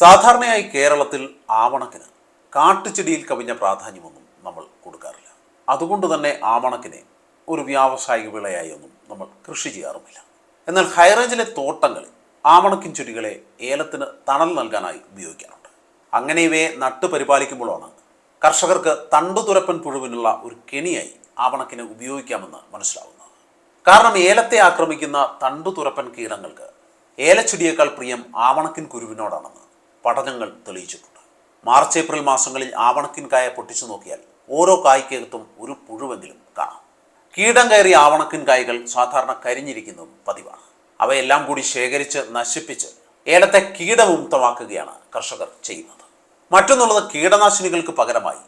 സാധാരണയായി കേരളത്തിൽ ആവണക്കിന് കാട്ടുചെടിയിൽ കവിഞ്ഞ പ്രാധാന്യമൊന്നും നമ്മൾ കൊടുക്കാറില്ല. അതുകൊണ്ട് തന്നെ ആവണക്കിനെ ഒരു വ്യാവസായിക വിളയായി ഒന്നും നമ്മൾ കൃഷി ചെയ്യാറുമില്ല. എന്നാൽ ഹൈറേഞ്ചിലെ തോട്ടങ്ങളിൽ ആവണക്കിൻ ചെടികളെ ഏലത്തിന് തണൽ നൽകാനായി ഉപയോഗിക്കാറുണ്ട്. അങ്ങനെ ഇവയെ നട്ടു പരിപാലിക്കുമ്പോഴാണ് കർഷകർക്ക് തണ്ടുതുരപ്പൻ പുഴുവിനുള്ള ഒരു കെണിയായി ആവണക്കിനെ ഉപയോഗിക്കാമെന്ന് മനസ്സിലാവുന്നത്. കാരണം ഏലത്തെ ആക്രമിക്കുന്ന തണ്ടുതുരപ്പൻ കീടങ്ങൾക്ക് ഏലച്ചെടിയേക്കാൾ പ്രിയം ആവണക്കിൻ കുരുവിനോടാണെന്ന് പഠനങ്ങൾ തെളിയിച്ചിട്ടുണ്ട്. മാർച്ച് ഏപ്രിൽ മാസങ്ങളിൽ ആവണക്കിൻ കായ പൊട്ടിച്ചു നോക്കിയാൽ ഓരോ കായ്ക്കകത്തും ഒരു പുഴുവെങ്കിലും കാണാം. കീടം കയറി ആവണക്കിൻ കായ്കൾ സാധാരണ കരിഞ്ഞിരിക്കുന്നതും പതിവാണ്. അവയെല്ലാം കൂടി ശേഖരിച്ച് നശിപ്പിച്ച് ഏലത്തെ കീടമുക്തമാക്കുകയാണ് കർഷകർ ചെയ്യുന്നത്. മറ്റൊന്നുള്ളത് കീടനാശിനികൾക്ക് പകരമായി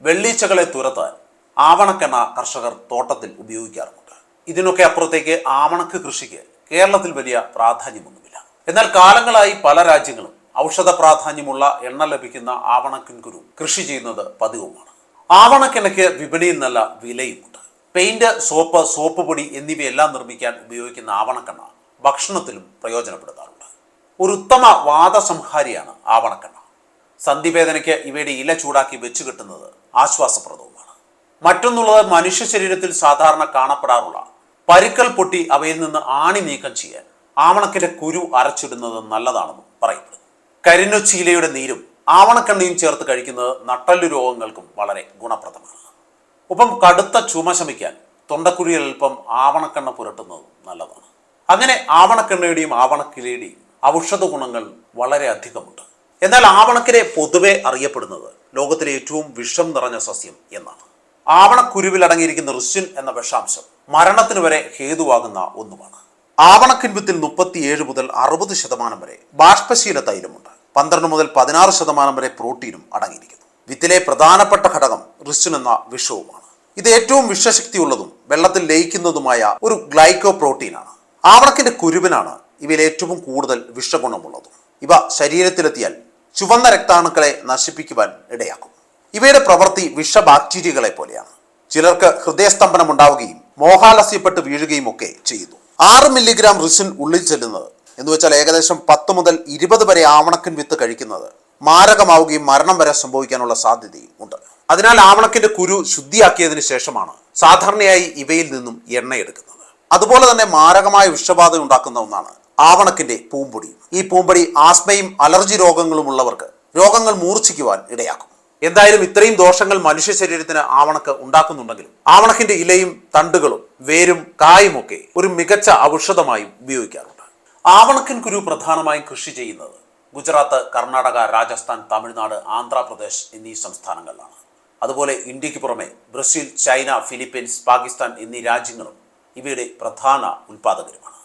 വെള്ളീച്ചകളെ തുരത്താൻ ആവണക്കെണ്ണ കർഷകർ തോട്ടത്തിൽ ഉപയോഗിക്കാറുമുണ്ട്. ഇതിനൊക്കെ അപ്പുറത്തേക്ക് ആവണക്ക് കൃഷിക്ക് കേരളത്തിൽ വലിയ പ്രാധാന്യമൊന്നുമില്ല. എന്നാൽ കാലങ്ങളായി പല രാജ്യങ്ങളും ഔഷധ പ്രാധാന്യമുള്ള എണ്ണ ലഭിക്കുന്ന ആവണക്കിൻകുരു കൃഷി ചെയ്യുന്നത് പതിവുമാണ്. ആവണക്കിണയ്ക്ക് വിപണിയിൽ നല്ല വിലയുമുണ്ട്. പെയിന്റ് സോപ്പ് സോപ്പ് പൊടി എന്നിവയെല്ലാം നിർമ്മിക്കാൻ ഉപയോഗിക്കുന്ന ആവണക്കെണ്ണ ഭക്ഷണത്തിലും പ്രയോജനപ്പെടുത്താറുണ്ട്. ഒരു ഉത്തമ വാദസംഹാരിയാണ് ആവണക്കെണ്ണ. സന്ധിവേദനയ്ക്ക് ഇവയുടെ ഇല ചൂടാക്കി വെച്ച് കിട്ടുന്നത് ആശ്വാസപ്രദവുമാണ്. മറ്റൊന്നുള്ളത് മനുഷ്യ ശരീരത്തിൽ സാധാരണ കാണപ്പെടാറുള്ള പരിക്കൽ പൊട്ടി അവയിൽ നിന്ന് ആണി നീക്കം ചെയ്യാൻ ആവണക്കിന്റെ കുരു അരച്ചിടുന്നത് നല്ലതാണെന്നും പറയപ്പെടുന്നു. കരിനൊച്ചീലയുടെ നീരും ആവണക്കണ്ണിയും ചേർത്ത് കഴിക്കുന്നത് നട്ടല്ലു രോഗങ്ങൾക്കും വളരെ ഗുണപ്രദമാണ്. ഒപ്പം കടുത്ത ചുമ ശമിക്കാൻ തൊണ്ടക്കുഴിയിൽ അല്പം ആവണക്കണ്ണ പുരട്ടുന്നത് നല്ലതാണ്. അങ്ങനെ ആവണക്കെണ്ണയുടെയും ആവണക്കിലയുടെയും ഔഷധ ഗുണങ്ങൾ വളരെ അധികമുണ്ട്. എന്നാൽ ആവണക്കിലെ പൊതുവെ അറിയപ്പെടുന്നത് ലോകത്തിലെ ഏറ്റവും വിഷം നിറഞ്ഞ സസ്യം എന്നാണ്. ആവണക്കുരുവിൽ അടങ്ങിയിരിക്കുന്ന റിസ്റ്റിൻ എന്ന വിഷാംശം മരണത്തിന് വരെ ഹേതുവാകുന്ന ഒന്നുമാണ്. ആവണക്കിൻപത്തിൽ മുപ്പത്തിയേഴ് മുതൽ അറുപത് ശതമാനം വരെ ബാഷ്പശീല തൈലമുണ്ട് പന്ത്രണ്ട് മുതൽ പതിനാറ് ശതമാനം വരെ പ്രോട്ടീനും അടങ്ങിയിരിക്കുന്നു. വിത്തിലെ പ്രധാനപ്പെട്ട ഘടകം റിസ്റ്റിൻ എന്ന വിഷവുമാണ്. ഇത് ഏറ്റവും വിഷശക്തിയുള്ളതും വെള്ളത്തിൽ ലയിക്കുന്നതുമായ ഒരു ഗ്ലൈക്കോ പ്രോട്ടീനാണ് ആവണക്കിന്റെ കുരുവിനാണ് ഇവയിൽ ഏറ്റവും കൂടുതൽ വിഷഗുണമുള്ളതും. ഇവ ശരീരത്തിലെത്തിയാൽ ചുവന്ന രക്താണുക്കളെ നശിപ്പിക്കുവാൻ ഇടയാക്കും. ഇവയുടെ പ്രവൃത്തി വിഷ ബാക്ടീരിയകളെ പോലെയാണ്. ചിലർക്ക് ഹൃദയസ്തംഭനം ഉണ്ടാവുകയും മോഹാലസ്യപ്പെട്ട് വീഴുകയും ഒക്കെ ചെയ്യുന്നു. ആറ് മില്ലിഗ്രാം റിസിൻ ഉള്ളിൽ ചെല്ലുന്നത് എന്ന് വെച്ചാൽ ഏകദേശം പത്ത് മുതൽ ഇരുപത് വരെ ആവണക്കിൻ വിത്ത് കഴിക്കുന്നത്. മാരകമാവുകയും മരണം വരെ സംഭവിക്കാനുള്ള സാധ്യതയും ഉണ്ട്. അതിനാൽ ആവണക്കിന്റെ കുരു ശുദ്ധിയാക്കിയതിനു ശേഷമാണ് സാധാരണയായി ഇവയിൽ നിന്നും എണ്ണയെടുക്കുന്നത്. അതുപോലെ തന്നെ മാരകമായ വിഷബാധ ഉണ്ടാക്കുന്ന ഒന്നാണ് ആവണക്കിന്റെ പൂമ്പൊടി. ഈ പൂമ്പൊടി ആസ്മയും അലർജി രോഗങ്ങളും ഉള്ളവർക്ക് രോഗങ്ങൾ മൂർച്ഛിക്കുവാൻ ഇടയാക്കും. എന്തായാലും ഇത്രയും ദോഷങ്ങൾ മനുഷ്യ ശരീരത്തിന് ആവണക്ക് ഉണ്ടാക്കുന്നുണ്ടെങ്കിലും ആവണക്കിന്റെ ഇലയും തണ്ടുകളും വേരും കായും ഒക്കെ ഒരു മികച്ച ഔഷധമായും ഉപയോഗിക്കാറുണ്ട്. ആവണക്കിൻ കുരു പ്രധാനമായും കൃഷി ചെയ്യുന്നത്. ഗുജറാത്ത് കർണാടക രാജസ്ഥാൻ തമിഴ്നാട് ആന്ധ്രാപ്രദേശ് എന്നീ സംസ്ഥാനങ്ങളിലാണ്. അതുപോലെ ഇന്ത്യയ്ക്ക് പുറമെ ബ്രസീൽ ചൈന ഫിലിപ്പീൻസ് പാകിസ്ഥാൻ എന്നീ രാജ്യങ്ങളും ഇവയുടെ പ്രധാന ഉൽപാദകരുമാണ്.